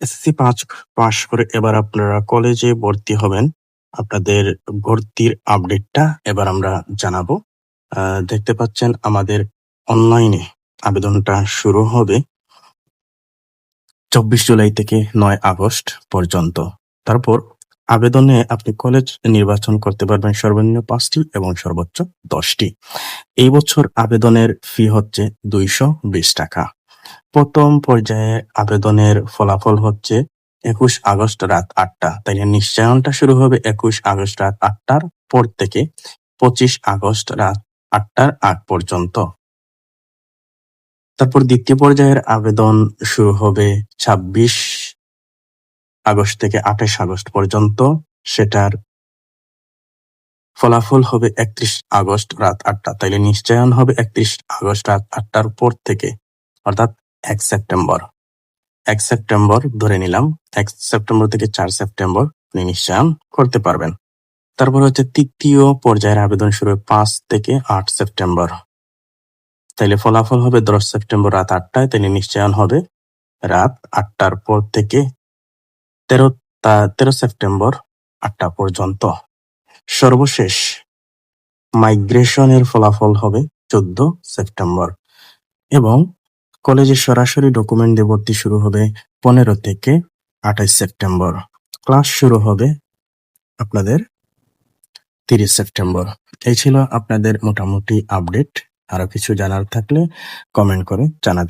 SSC পাঁচ পাশ করে এবার আপনারা কলেজে ভর্তি হবেন। আপনাদের ভর্তির আপডেটটা এবার আমরা জানাব। দেখতে পাচ্ছেন আমাদের অনলাইনে আবেদনটা শুরু হবে চব্বিশ জুলাই থেকে নয় আগস্ট পর্যন্ত। তারপর আবেদনে আপনি কলেজ নির্বাচন করতে পারবেন সর্বনিম্ন পাঁচটি এবং সর্বোচ্চ দশটি। এই বছর আবেদনের ফি হচ্ছে দুইশো বিশ টাকা। প্রথম পর্যায়ে আবেদনের ফলাফল হচ্ছে একুশ আগস্ট রাত আটটা। তাইলে নিশ্চয়নটা শুরু হবে একুশ আগস্ট রাত আটটার পর থেকে পঁচিশ আগস্ট রাত আটটার আগ পর্যন্ত। তারপর দ্বিতীয় পর্যায়ের আবেদন শুরু হবে ছাব্বিশ আগস্ট থেকে আঠাশ আগস্ট পর্যন্ত। সেটার ফলাফল হবে একত্রিশ আগস্ট রাত আটটা। তাইলে নিশ্চয়ন হবে একত্রিশ আগস্ট রাত আটটার পর থেকে। অর্থাৎ এক সেপ্টেম্বর। এক সেপ্টেম্বর ধরে নিলাম, এক সেপ্টেম্বর থেকে চার সেপ্টেম্বর আপনি নিশ্চয়ন করতে পারবেন। তারপর হচ্ছে তৃতীয় পর্যায়ের আবেদন শুরু হবে পাঁচ থেকে আট সেপ্টেম্বর। তাইলে ফলাফল হবে দশ সেপ্টেম্বর রাত আটটায় তাইলে নিশ্চয়ন হবে রাত আটটার পর থেকে তেরো তেরো সেপ্টেম্বর আটটা পর্যন্ত। সর্বশেষ মাইগ্রেশনের ফলাফল হবে চোদ্দ সেপ্টেম্বর এবং কলেজে সরাসরি ডকুমেন্ট ভর্তি শুরু হবে পনেরো থেকে আঠাশ সেপ্টেম্বর। ক্লাস শুরু হবে আপনাদের তিরিশ সেপ্টেম্বর। এই ছিল আপনাদের মোটামুটি আপডেট আরও কিছু জানার থাকলে কমেন্ট করে জানাতে